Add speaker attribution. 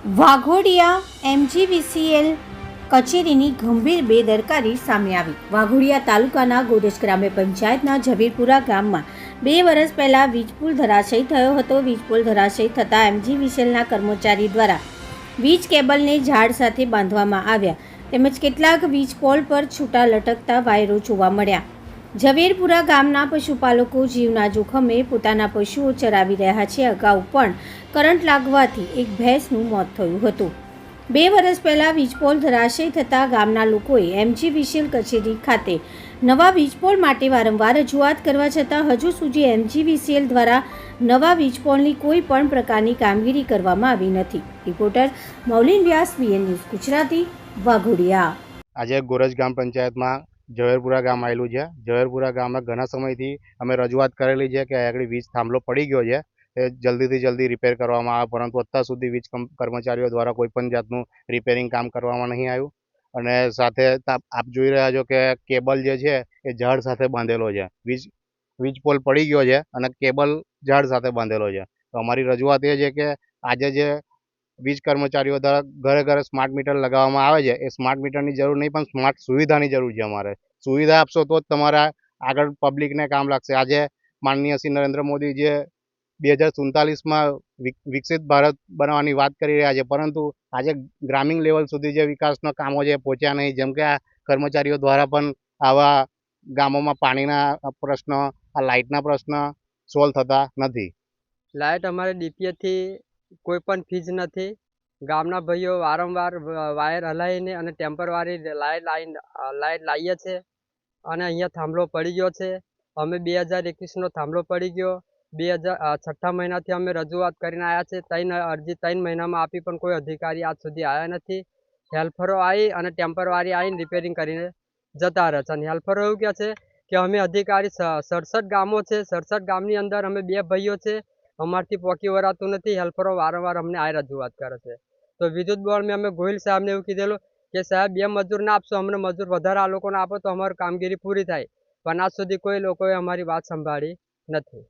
Speaker 1: Waghodia MGVCL કચેરીની ગંભીર બેદરકારી સામે આવી. વાઘોડિયા તાલુકાના ગોદજ ગ્રામ્ય પંચાયતના ઝવીરપુરા ગામમાં બે વર્ષ પહેલાં વીજપુલ ધરાશયી થયો હતો. વીજપુલ ધરાશયી થતાં એમજીવીસીએલના કર્મચારી દ્વારા વીજ કેબલને ઝાડ સાથે બાંધવામાં આવ્યા. તેમજ કેટલાક વીજ પોલ પર છૂટા લટકતા વાયરો જોવા મળ્યા. ઝવેરપુરા ગામના પશુપાલકો જીવના જોખમે પોતાના પશુઓ ચરાવી રહ્યા છે. અગાઉ પણ કરંટ લાગવાથી એક ભેંસનું મોત થયું હતું. બે વર્ષ પહેલાં વીજપોલ ધરાશય થતાં ગામના લોકોએ એમજી વિશેલ કચેરી ખાતે નવા વીજપોલ માટે વારંવાર રજૂઆત કરવા છતાં હજુ સુધી એમજીવીસીએલ દ્વારા નવા વીજપોલની કોઈ પણ પ્રકારની કામગીરી કરવામાં આવી નથી. Reporter Maulin Vyas B N Gujarati Gujarati.
Speaker 2: Waghodia Goraj ગ્રામ પંચાયતમાં ઝવેરપુરા ગામ આવેલું છે. ઝવેરપુરા ગામમાં ઘણા સમયથી અમે રજૂઆત કરેલી છે કે આગળ વીજ થાંભલો પડી ગયો છે. એ જલ્દીથી જલ્દી રિપેર કરવામાં આવે, પરંતુ અત્યાર સુધી વીજ કર્મચારીઓ દ્વારા કોઈ પણ જાતનું રિપેરિંગ કામ કરવામાં નહીં આવ્યું. અને સાથે આપ જોઈ રહ્યા છો કે કેબલ જે છે એ ઝાડ સાથે બાંધેલો છે. વીજ વીજ પોલ પડી ગયો છે અને કેબલ ઝાડ સાથે બાંધેલો છે. તો અમારી રજૂઆત એ છે કે આજે જે વીજ કર્મચારીઓ દ્વારા ઘરે ઘરે સ્માર્ટ મીટર લગાવવામાં આવે છે, એ સ્માર્ટ મીટરની જરૂર નહીં, પણ સ્માર્ટ સુવિધાની જરૂર છે અમારે. સુવિધા આપશો તો જ તમારા આગળ પબ્લિકને કામ લાગશે. આજે માનનીય શ્રી નરેન્દ્ર મોદી જે બે હજાર સુડતાલીસમાં વિકસિત ભારત બનાવવાની વાત કરી રહ્યા છે, પરંતુ આજે ગ્રામીણ લેવલ સુધી જે વિકાસના કામો છે પહોંચ્યા નહીં. જેમ કે આ કર્મચારીઓ દ્વારા પણ આવા ગામોમાં પાણીના પ્રશ્ન, આ લાઇટના પ્રશ્ન સોલ્વ થતા નથી.
Speaker 3: લાઇટ અમારે ડીપીએથી કોઈ પણ ફીજ નથી. ગામના ભાઈઓ વારંવાર વાયર હલાવીને અને ટેમ્પરવારી લાઇટ લાઈન, લાઇટ લાવીએ છે. અને અહીંયા થાંભલો પડી ગયો છે. અમે બે હજાર એકવીસનો થાંભલો પડી ગયો. બે હજાર છઠ્ઠા મહિનાથી અમે રજૂઆત કરીને આવ્યા છે. ત્રણ, અરજી ત્રણ મહિનામાં આપી પણ કોઈ અધિકારી આજ સુધી આવ્યા નથી. હેલ્પરો આવી અને ટેમ્પરવારી આવીને રિપેરિંગ કરીને જતા રહે છે. અને હેલ્પરો એવું કહે છે કે અમે અધિકારી સડસઠ ગામો છે. સડસઠ ગામની અંદર અમે બે ભાઈઓ છે. અમારથી પોકી વરાતું નથી. હેલ્પરો વારંવાર અમને આ રજૂઆત કરે છે. તો વિદ્યુત બોર્ડમાં અમે ગોહિલ સાહેબને એવું કીધેલું કે સાહેબ, બે મજૂર ના આપશો, અમને મજૂર વધારે આ લોકોને આપો તો અમારી કામગીરી પૂરી થાય. પણ આજ સુધી કોઈ લોકોએ અમારી વાત સંભાળી નથી.